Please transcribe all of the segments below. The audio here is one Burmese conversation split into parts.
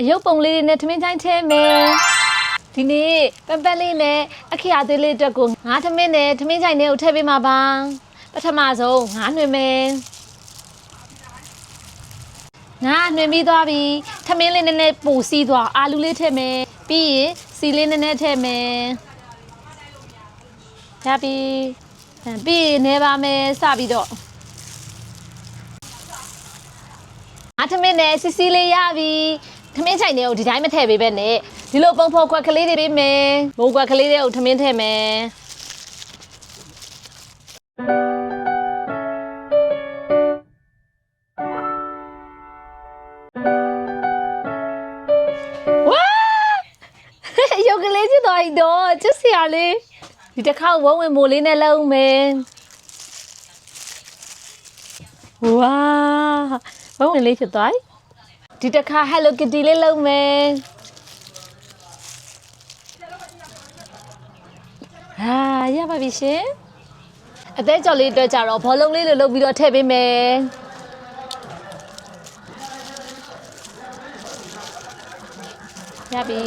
အယုတ်ပုံလေးတွေနဲ့ထမင်းချိုင်းထဲမယ်ဒီနေ့ပန်ပန်လေးနဲ့အခရာသေးလေးအတွက်ကိုငါးထမင်းနဲ့ထမင်းချိုင်းနဲ့ကိုထည့်ပေးမှာပါပထမဆုံးငါးနှွင်မယ်ငါနှွင်ပြီးသွားပြီထမင်းလေးနည်းနည်းပိုစီးသွားအာလူလေးထည့်မယ်ပြီးရင်စီလေးနည်းနည်းထည့်မယ်ရပြီအဲပြီးရင်နေပါမယ်စပြီးတော့အထမင်းနဲ့စီစီလေးရပြီ ထမင်းချိုင်တွေကိုဒီတိုင်းမထည့်ပေးပဲနဲ့ဒီလိုပုံဖော်ခွက်ကလေးတွေပေးမယ်ဘိုးခွက်ကလေးတွေကိုထမင်းထည့်မယ်ဝါရုပ်ကလေးချစ်သွားပြီတော့ချစ်စရာလေးဒီတစ်ခါဝုံဝင်မိုးလေးနဲ့လုံးမယ်ဝါဝုံဝင်လေးဖြစ်သွားပြီ ဒီတစ်ခါ Hello Kitty လေးလုံးမယ်ဟာရပါပြီရှင်အသေးကြော်လေးအတွက်ကြတော့ဘောလုံးလေးလိုလုပ်ပြီးတော့ထည့်ပေးမယ်ရပြီ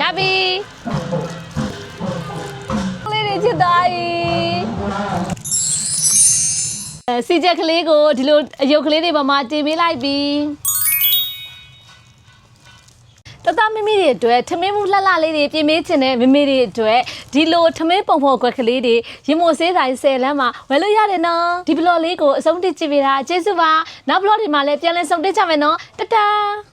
ရပြီလေးတွေချစ်သွားပြီအဲ စီချက်ကလေးကိုဒီလိုအယုတ်ကလေးတွေပေါ်မှာတင်ပေးလိုက်ပြီတတမမီတွေအတွက်ထမင်းမှုလှလှလေးတွေပြင်ပေးချင်တဲ့မမေတွေအတွက်ဒီလိုထမင်းပုံဖော်ကွက်ကလေးတွေရင်မိုဆေးဆိုင်10လမ်းမှာဝယ်လို့ရတယ်နော်ဒီဘလော့လေးကိုအဆုံးတစ်ကြည့်ပေးတာကျေးဇူးပါနောက်ဘလော့တွေမှာလည်းပြန်လည်ဆုံတွေ့ကြမယ်နော်တတား